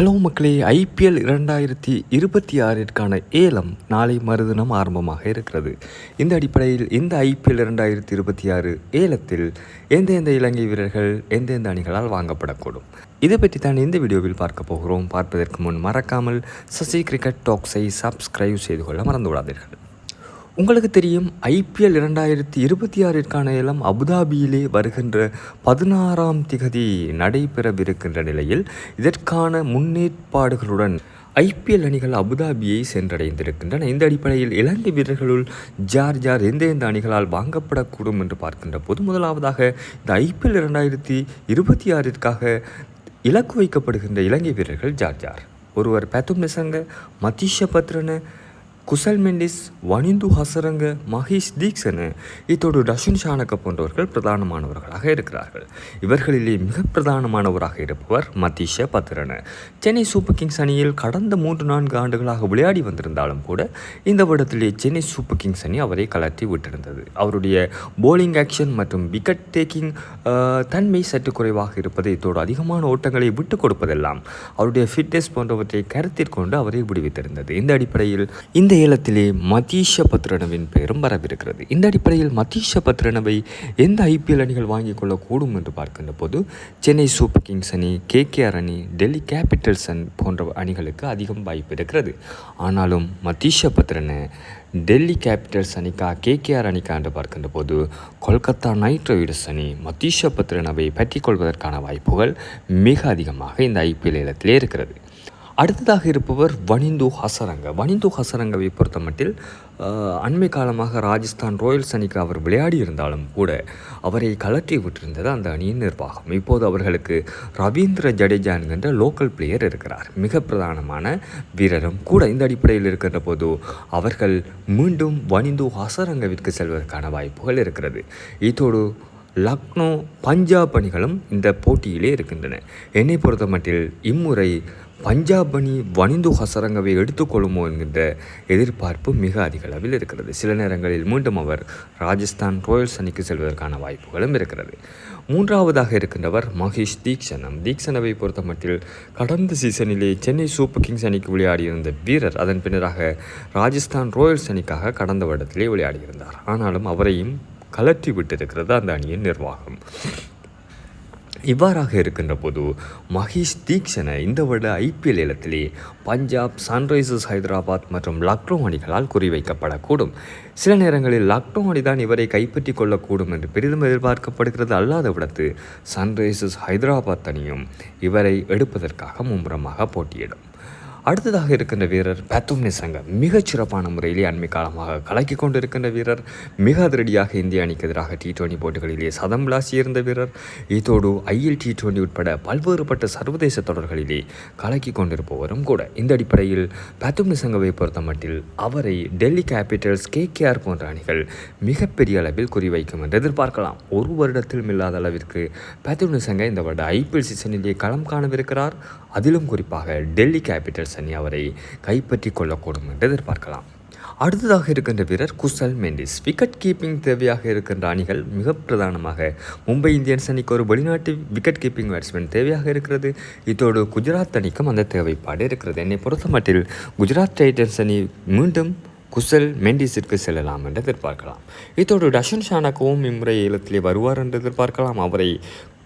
Hello மக்களே IPL இரண்டாயிரத்தி இருபத்தி ஆறிற்கான ஏலம் நாளை மறுதினம் ஆரம்பமாக இருக்கிறது. இந்த அடிப்படையில் இந்த ஐபிஎல் இரண்டாயிரத்தி இருபத்தி ஆறு ஏலத்தில் எந்தெந்த இலங்கை வீரர்கள் எந்தெந்த அணிகளால் வாங்கப்படக்கூடும்? இதை பற்றி தான் இந்த வீடியோவில் பார்க்க போகிறோம். பார்ப்பதற்கு முன் மறக்காமல் சசி கிரிக்கெட் டாக்ஸை சப்ஸ்கிரைப் செய்து கொள்ள மறந்து விடாதீர்கள் உங்களுக்கு தெரியும் ஐபிஎல் இரண்டாயிரத்தி இருபத்தி ஆறிற்கான ஏலம் அபுதாபியிலே வருகின்ற பதினாறாம் திகதி நடைபெறவிருக்கின்ற நிலையில் இதற்கான முன்னேற்பாடுகளுடன் ஐபிஎல் அணிகள் அபுதாபியை சென்றடைந்திருக்கின்றன. இந்த அடிப்படையில் இலங்கை வீரர்களுள் ஜார் ஜார் எந்த எந்த அணிகளால் வாங்கப்படக்கூடும் என்று பார்க்கின்ற போது முதலாவதாக இந்த ஐபிஎல் இரண்டாயிரத்தி இருபத்தி ஆறிற்காக இலக்கு வைக்கப்படுகின்ற இலங்கை வீரர்கள் ஜார் ஜார். ஒருவர் பேத்தும் நிசங்க மதீஷ பத்ரன குசல் மெண்டிஸ் வனிந்து ஹசரங்க மகேஷ் தீக்ஷன் இத்தோடு ரஷின் ஷானக்க போன்றவர்கள் பிரதானமானவர்களாக இருக்கிறார்கள். இவர்களிலே மிக பிரதானமானவராக இருப்பவர் மதீஷ பத்ரன. சென்னை சூப்பர் கிங்ஸ் அணியில் கடந்த மூன்று நான்கு ஆண்டுகளாக விளையாடி வந்திருந்தாலும் கூட இந்த வருடத்திலே சென்னை சூப்பர் கிங்ஸ் அணி அவரை கலற்றி விட்டிருந்தது. அவருடைய போலிங் ஆக்ஷன் மற்றும் விக்கெட் டேக்கிங் தன்மை சற்று குறைவாக இருப்பது இத்தோடு அதிகமான ஓட்டங்களை விட்டு கொடுப்பதெல்லாம் அவருடைய ஃபிட்னஸ் போன்றவற்றை கருத்தில் கொண்டு அவரை விடுவித்திருந்தது. இந்த அடிப்படையில் இந்த இந்த ஏலத்திலே மதீஷ பத்ரனவின் பெயரும் வரவிருக்கிறது. இந்த அடிப்படையில் மதீஷ பத்ரனவை எந்த ஐபிஎல் அணிகள் வாங்கிக் கொள்ளக்கூடும் என்று பார்க்கின்ற போது சென்னை சூப்பர் கிங்ஸ் அணி கேகேஆர் அணி டெல்லி கேபிட்டல்ஸ் அணி போன்ற அணிகளுக்கு அதிகம் வாய்ப்பு இருக்கிறது. ஆனாலும் மதீஷ பத்ரனை டெல்லி கேபிட்டல்ஸ் அணிக்கா கேகேஆர் அணிக்கா என்று பார்க்கின்ற போது கொல்கத்தா நைட் ரைடர்ஸ் அணி மதீஷ பத்ரனவை பற்றி கொள்வதற்கான வாய்ப்புகள் மிக அதிகமாக இந்த ஐபிஎல் ஏலத்திலே இருக்கிறது. அடுத்ததாக இருப்பவர் வனிந்து ஹசரங்க. வனிந்து ஹசரங்கவை பொறுத்தமட்டில் அண்மை காலமாக ராஜஸ்தான் ராயல்ஸ் அணிக்கு அவர் விளையாடி இருந்தாலும் கூட அவரை கலற்றி விட்டிருந்தது அந்த அணியின் நிர்வாகம். இப்போது அவர்களுக்கு ரவீந்திர ஜடேஜா என்கின்ற லோக்கல் பிளேயர் இருக்கிறார். மிக பிரதானமான வீரரும் கூட இந்த அடிப்படையில் இருக்கின்ற போது அவர்கள் மீண்டும் வனிந்து ஹசரங்கவிற்கு செல்வதற்கான வாய்ப்புகள் இருக்கிறது. இதோடு லக்னோ பஞ்சாப் அணிகளும் இந்த போட்டியிலே இருக்கின்றன. என்னை பொறுத்த மட்டில் இம்முறை பஞ்சாப் அணி வனிந்து ஹசரங்கவை எடுத்துக்கொள்ளுமோ என்கின்ற எதிர்பார்ப்பு மிக அதிக அளவில் இருக்கிறது. சில நேரங்களில் மீண்டும் அவர் ராஜஸ்தான் ராயல்ஸ் அணிக்கு செல்வதற்கான வாய்ப்புகளும் இருக்கிறது. மூன்றாவதாக இருக்கின்றவர் மகேஷ் தீக்ஷணம். தீக்ஷனவை பொறுத்த மட்டில் கடந்த சீசனிலே சென்னை சூப்பர் கிங்ஸ் அணிக்கு விளையாடியிருந்த வீரர் அதன் பின்னராக ராஜஸ்தான் ராயல்ஸ் அணிக்காக கடந்த வருடத்திலே விளையாடியிருந்தார். ஆனாலும் அவரையும் கலற்றி விட்டிருக்கிறது அந்த அணியின் நிர்வாகம். இவ்வாறாக இருக்கின்ற போது மகேஷ் தீக்ஷனை இந்த வருட ஐபிஎல் ஏலத்திலே பஞ்சாப் சன்ரைசர்ஸ் ஹைதராபாத் மற்றும் லக்னோ அணிகளால் குறிவைக்கப்படக்கூடும். சில நேரங்களில் லக்னோ அணிதான் இவரை கைப்பற்றி கொள்ளக்கூடும் என்று பெரிதும் எதிர்பார்க்கப்படுகிறது. அல்லாத விடத்து சன்ரைசர்ஸ் ஹைதராபாத் அணியும் இவரை எடுப்பதற்காக மும்முரமாக போட்டியிடும். அடுத்ததாக இருக்கின்ற வீரர் பேத்தும் நிசங்க மிகச் சிறப்பான முறையிலே அண்மை காலமாக கலக்கி கொண்டிருக்கின்ற வீரர். மிக அதிரடியாக இந்திய அணிக்கு எதிராக டி டுவெண்டி போட்டிகளிலே சதம் விளாசியிருந்த வீரர். இதோடு ஐஎல் டி டுவெண்டி உட்பட பல்வேறுபட்ட சர்வதேச தொடர்களிலே கலக்கி கொண்டிருப்பவரும் கூட. இந்த அடிப்படையில் பேத்தும் நிசங்கவை பொறுத்த மட்டில் அவரை டெல்லி கேபிட்டல்ஸ் கேகேஆர் போன்ற அணிகள் மிகப்பெரிய அளவில் குறிவைக்கும் என்று எதிர்பார்க்கலாம். ஒரு வருடத்திலும் இல்லாத அளவிற்கு பேத்தும் நிசங்க இந்த வருட ஐபிஎல் சீசனிலே களம் காணவிருக்கிறார். அதிலும் குறிப்பாக டெல்லி கேபிட்டல்ஸ் அணி அவரை கைப்பற்றி கொள்ளக்கூடும் என்று எதிர்பார்க்கலாம். அடுத்ததாக இருக்கின்ற வீரர் குசல் மெண்டிஸ். விக்கெட் கீப்பிங் தேவையாக இருக்கின்ற அணிகள் மிக பிரதானமாக மும்பை இந்தியன்ஸ் அணிக்கு ஒரு வெளிநாட்டு விக்கெட் கீப்பிங் பேட்ஸ்மேன் தேவையாக இருக்கிறது. இதோடு குஜராத் அணிக்கும் அந்த தேவைப்பாடு இருக்கிறது. என்னை பொறுத்த மட்டில் குஜராத் டைட்டன்ஸ் அணி மீண்டும் குசல் மெண்டிஸிற்கு செல்லலாம் என்று எதிர்பார்க்கலாம். இதோடு டஷன் ஷானாக்கவும் இம்முறை ஏலத்திலே வருவார் என்று எதிர்பார்க்கலாம். அவரை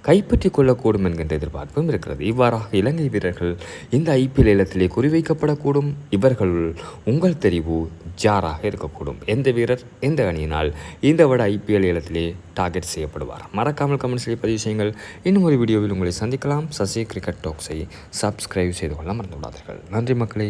கைப்பற்றி கொள்ளக்கூடும் என்கின்ற எதிர்பார்ப்பும் இருக்கிறது. இவ்வாறாக இலங்கை வீரர்கள் இந்த ஐபிஎல் ஏலத்திலே குறிவைக்கப்படக்கூடும். இவர்களுள் உங்கள் தெரிவு ஜாராக இருக்கக்கூடும். எந்த வீரர் எந்த அணியினால் இந்த விட ஐபிஎல் ஏலத்திலே டார்கெட் செய்யப்படுவார்? மறக்காமல் கமெண்ட்ஸில் பதிவு செய்யுங்கள். இன்னும் ஒரு வீடியோவில் உங்களை சந்திக்கலாம். சசி கிரிக்கெட் டாக்ஸை சப்ஸ்கிரைப் செய்து கொள்ள மறந்து விடாதீர்கள் நன்றி மக்களே.